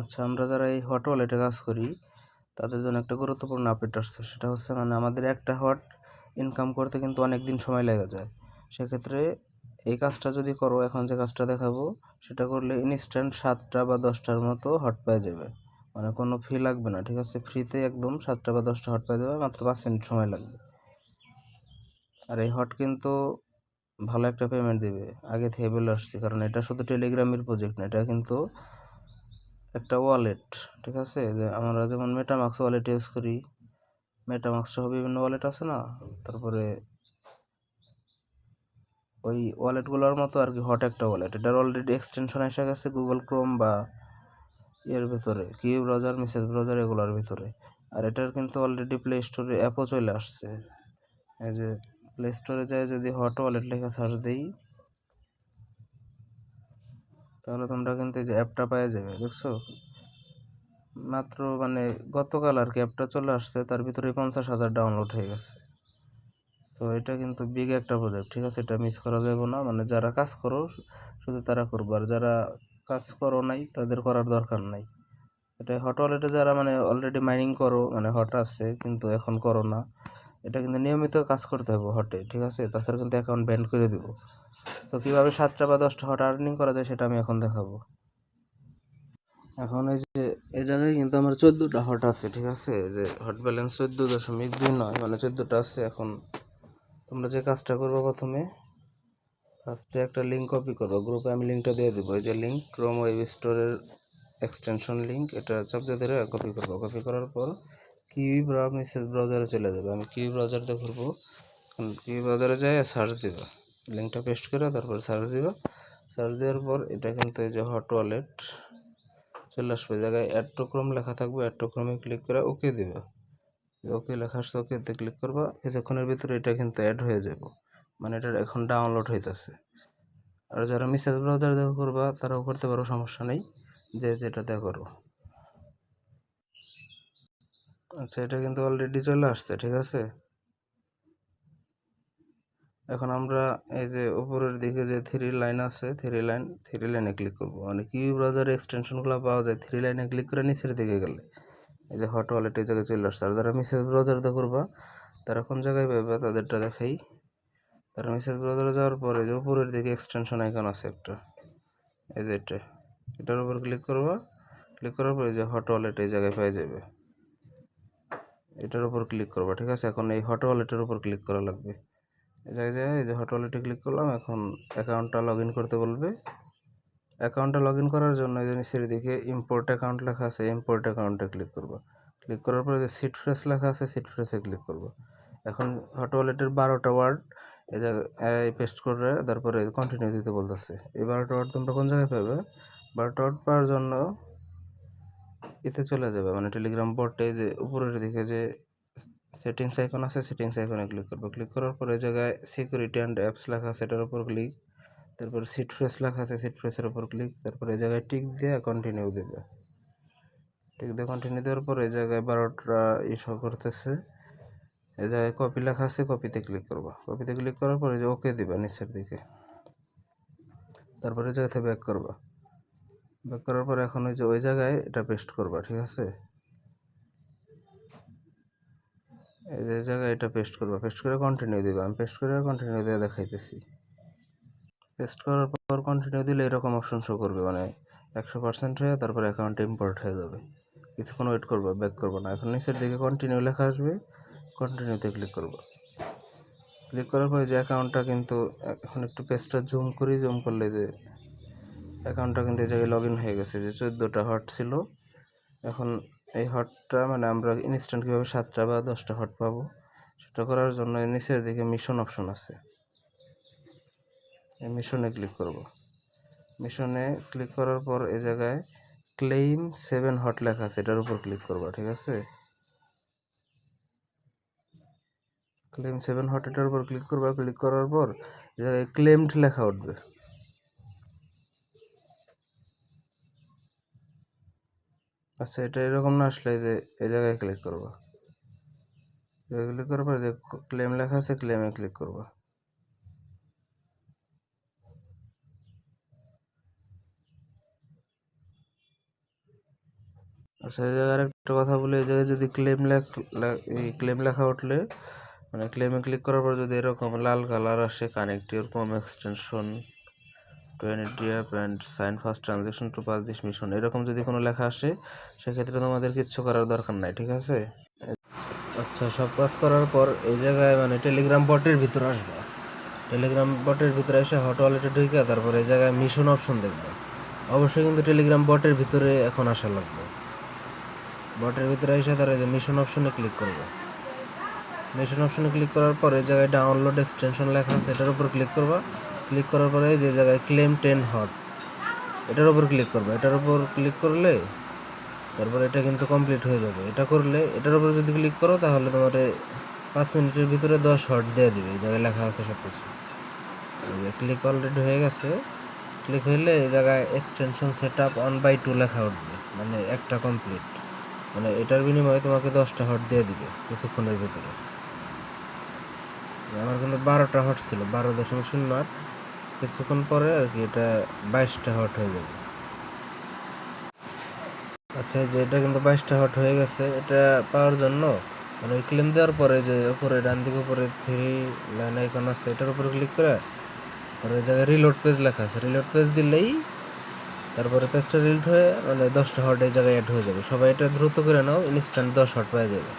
আচ্ছা আমরা যারা এই হট ওয়ালেটে কাজ করি, তাদের জন্য একটা গুরুত্বপূর্ণ আপডেট আসছে। সেটা হচ্ছে মানে আমাদের একটা হট ইনকাম করতে কিন্তু অনেক দিন সময় লেগে যায়। সেক্ষেত্রে এই কাজটা যদি করো, এখন যে কাজটা দেখাবো, সেটা করলে ইনস্ট্যান্ট সাতটা বা দশটার মতো হট পেয়ে যাবে। মানে কোনো ফি লাগবে না, ঠিক আছে? ফ্রিতে একদম সাতটা বা দশটা হট পেয়ে যাবে, মাত্র পাঁচ মিনিট সময় লাগবে। আর এই হট কিন্তু ভালো একটা পেমেন্ট দেবে। আগে থেকে বলে আসছি, কারণ এটা শুধু টেলিগ্রামের প্রজেক্ট না, এটা কিন্তু একটা ওয়ালেট ঠিক আছে? যে আমরা যেমন মেটামাক্স ওয়ালেট ইউজ করি মেটামাক্স সহ বিভিন্ন ওয়ালেট আছে না? তারপরে ওই ওয়ালেটগুলোর মতো আর কি হট একটা ওয়ালেট এটার অলরেডি এক্সটেনশন এসে গেছে গুগল ক্রোম বা ইয়ের ভিতরে কিউ ব্রাউজার মেসেজ ব্রাউজার এগুলোর ভিতরে। আর এটার কিন্তু অলরেডি প্লে স্টোরে অ্যাপও চলে আসছে। এই যে প্লে স্টোরে যায় যদি হট ওয়ালেট লেখা সার্চ দিই তাহলে তোমরা কিন্তু এই যে অ্যাপটা পেয়ে যাবে, দেখছ? মাত্র মানে গতকাল আর কি অ্যাপটা চলে আসছে, তার ভিতরে পঞ্চাশ হাজার ডাউনলোড হয়ে গেছে। তো এটা কিন্তু বিগ একটা প্রজেক্ট ঠিক আছে? এটা মিস করা যাবে না। মানে যারা কাজ করো, শুধু তারা করব। আর যারা কাজ করো নাই, তাদের করার দরকার নাই। এটা হট ওয়ালেটে যারা মানে অলরেডি মাইনিং করো মানে হট আছে, কিন্তু এখন করো না। এটা কিন্তু নিয়মিত কাজ করতে হবে হটে ঠিক আছে? তাছাড়া কিন্তু অ্যাকাউন্ট ব্যান্ড করে দেবো। তো কীভাবে সাতটা বা দশটা হট আর্নিং করা যায় সেটা আমি এখন দেখাবো। এখন এই যে, এই জায়গায় কিন্তু আমার চোদ্দোটা হট আছে, ঠিক আছে? যে হট ব্যালেন্স চোদ্দ দশমিক দুই নয় মানে চোদ্দোটা আছে এখন। তোমরা যে কাজটা করব প্রথমে ফার্স্টে একটা লিঙ্ক কপি করব। গ্রুপে আমি লিঙ্কটা দিয়ে দেবো। এই যে লিঙ্ক ক্রোম ওয়েব স্টোরের এক্সটেনশন লিঙ্ক এটা চাপ দিয়ে ধরে কপি করব। কপি করার পর কিউই ব্রা মেসেজ ব্রাউজারে চলে যাবে। আমি কিউই ব্রাউজার দিয়ে করব কিউই ব্রাউজারে যাই সার্চ দিবা। লিঙ্কটা পেস্ট করে তারপর সার্চ দিবা। সার্চ দেওয়ার পর এটা কিন্তু এই যে হট ওয়ালেট চলে আসবে। জায়গায় অ্যাড লেখা থাকবে অ্যাড টু ক্লিক করে ওকে দিবে। ওকে লেখা আসছে ওকেতে ক্লিক করবা। কিছুক্ষণের ভিতরে এটা কিন্তু অ্যাড হয়ে যাব। মানে এটা এখন ডাউনলোড হইতেছে। আর যারা মেসেজ ব্রাউজার দেখো করবা, তারাও করতে পারো, সমস্যা নেই। যে যেটাতে করো। আচ্ছা এটা কিন্তু অলরেডি চলে আসছে, ঠিক আছে? এখন আমরা এই যে উপরের দিকে যে থ্রি লাইন আছে থ্রি লাইন থ্রি লাইনে ক্লিক করব। মানে কিউ ব্রাউজার এক্সটেনশনগুলো পাওয়া যায়? থ্রি লাইনে ক্লিক করে নিচের দিকে গেলে। এই যে হট ওয়ালেট এই জায়গায় চলে আসছে। আর যারা মেসেজ ব্রাউজার দিয়ে করবা, তারা কোন জায়গায় পাবে তাদেরটা দেখাই। তারা মেসেজ ব্রাউজারে যাওয়ার পরে যে উপরের দিকে এক্সটেনশন আইকন আছে একটা। এই যে এটা। এটার উপর ক্লিক করবা। ক্লিক করার পরে যে হট ওয়ালেট এই জায়গায় পেয়ে যাবে। এটার উপর ক্লিক করবা, ঠিক আছে? এখন এই হট ওয়ালেটের উপর ক্লিক করা লাগবে। জায়গায় এই যে হট ওয়ালেটে ক্লিক করলাম, এখন অ্যাকাউন্টটা লগ করতে বলবে। অ্যাকাউন্টটা লগ করার জন্য এই যে নিচের দিকে ইম্পোর্ট অ্যাকাউন্ট লেখা আছে ইম্পোর্ট অ্যাকাউন্টে ক্লিক করব। ক্লিক করার পরে যে সিট ফ্রেশ লেখা আছে সিট ফ্রেশে ক্লিক করব। এখন হট ওয়ালেটের বারোটা ওয়ার্ড এই জায়গায় পেস্ট করে তারপরে কন্টিনিউ দিতে বলতেছে। এই বারোটা ওয়ার্ড তোমরা কোন জায়গায় পাবে? বারোটা ওয়ার্ড পাওয়ার জন্য এতে চলে যাবে মানে টেলিগ্রাম বটে যে উপরের দিকে যে সেটিংস আইকন আছে, সেটিংস আইকনে ক্লিক করব। ক্লিক করার পরে জায়গায় সিকিউরিটি অ্যান্ড অ্যাপস লেখা আছে, এটার উপর ক্লিক তারপর সিট ফ্রেশ লেখা আছে সিট ফ্রেশের উপর ক্লিক তারপরে এই জায়গায় টিক দিয়ে কন্টিনিউ দেবে। টিক দিয়ে কন্টিনিউ দেওয়ার পর এই জায়গায় বারোটা ইস্যু করতেছে। এই জায়গায় কপি লেখা আছে কপিতে ক্লিক করবা। কপিতে ক্লিক করার পরে যে ওকে দিবা নিচের দিকে। তারপরে জায়গাতে ব্যাক করবা। ব্যাক করার পর এখন ওই যে ওই জায়গায় এটা পেস্ট করবা, ঠিক আছে? এই যে জায়গায় এটা পেস্ট করবা। পেস্ট করে কন্টিনিউ দিবা। আমি পেস্ট করে কন্টিনিউ দিয়ে দেখাইতেছি। পেস্ট করার পর কন্টিনিউ দিলে এরকম অপশন শো করবে। মানে একশো পার্সেন্ট হয়ে তারপর অ্যাকাউন্টে ইম্পোর্ট হয়ে যাবে। কিছুক্ষণ ওয়েট করব ব্যাক করব না। এখন নিচের দিকে কন্টিনিউ লেখা আসবে। কন্টিনিউতে ক্লিক করব। ক্লিক করার পরে যে অ্যাকাউন্টটা কিন্তু এখন একটু পেজটা জুম করি জুম করলে যে অ্যাকাউন্টটা কিন্তু এই জায়গায় লগ ইন হয়ে গেছে। যে চোদ্দোটা হট ছিল, এখন এই হটটা মানে আমরা ইনস্ট্যান্ট কীভাবে সাতটা বা দশটা হট পাবো, সেটা করার জন্য নিচের দিকে মিশন অপশন আছে। এই মিশনে ক্লিক করব। মিশনে ক্লিক করার পর এই জায়গায় ক্লেইম সেভেন হট লেখা আছে, এটার উপর ক্লিক করবা, ঠিক আছে? ক্লেম সেভেন হট এটার উপর ক্লিক করবা ক্লিক করার পর এই জায়গায় ক্লেমড লেখা উঠবে। আচ্ছা এটা এরকম না আসলে যে এই জায়গায় ক্লিক করবা। ক্লিক করার পর যে ক্লেম লেখা আছে ক্লেমে ক্লিক করবা। এই জায়গার একটা কথা বলি, এই জায়গায় যদি ক্লেম লেখ এই ক্লেম লেখা উঠলে মানে ক্লেমে ক্লিক করার পর যদি এরকম লাল কালার আসে connect your com extension to an app and sign first transaction to pass this mission এরকম যদি কোনো লেখা আসে, সেক্ষেত্রে তোমাদের কিচ্ছু করার দরকার নাই, ঠিক আছে? আচ্ছা সব কাজ করার পর এই জায়গায় মানে টেলিগ্রাম বটের ভিতরে আসবে। টেলিগ্রাম বটের ভিতরে এসে হট ওয়ালেটে ঢুকে তারপরে এই জায়গায় মিশন অপশন দেখবে। অবশ্যই কিন্তু টেলিগ্রাম বটের ভিতরে এখন আসা লাগবে। বটের ভিতরে এসে তার এই যে মিশন অপশনে ক্লিক করবে। মিশন অপশনে ক্লিক করার পরে এই জায়গায় ডাউনলোড এক্সটেনশন লেখা আছে, এটার উপর ক্লিক করবা। ক্লিক করার পরে যে জায়গায় ক্লেম টেন হট এটার উপর ক্লিক করবে। এটার উপর ক্লিক করলে তারপর এটা কিন্তু কমপ্লিট হয়ে যাবে। এটা করলে, এটার উপর যদি ক্লিক করো, তাহলে তোমার পাঁচ মিনিটের ভিতরে দশ হট দিয়ে দিবে। এই জায়গায় লেখা আছে সব কিছু ক্লিক অলরেডি হয়ে গেছে। ক্লিক হইলে এই জায়গায় extension set up on by two লেখা উঠবে। মানে একটা কমপ্লিট মানে এটার বিনিময়ে তোমাকে দশটা হট দিয়ে দিবে কিছুক্ষণের ভিতরে। আমার কিন্তু বারোটা হট ছিল, বারো দশমিক শূন্য আট। কিছুক্ষণ পরে আর কি এটা বাইশটা হট হয়ে যাবে। আচ্ছা যে এটা কিন্তু বাইশটা হট হয়ে গেছে, এটা পাওয়ার জন্য মানে ওই ক্লেম দেওয়ার পরে যে উপরে, ডান দিকে উপরে থ্রি লাইন আইকন আছে, এটার উপরে ক্লিক করে তারপরে জায়গায় রিলোড পেজ লেখা আছে। রিলোড পেজ দিলেই তারপরে পেজটা রিলোড হয়ে মানে দশটা হট এই জায়গায় অ্যাড হয়ে যাবে। সবাই এটা দ্রুত করে নাও ইনস্ট্যান্ট দশ হট পেয়ে যাবে।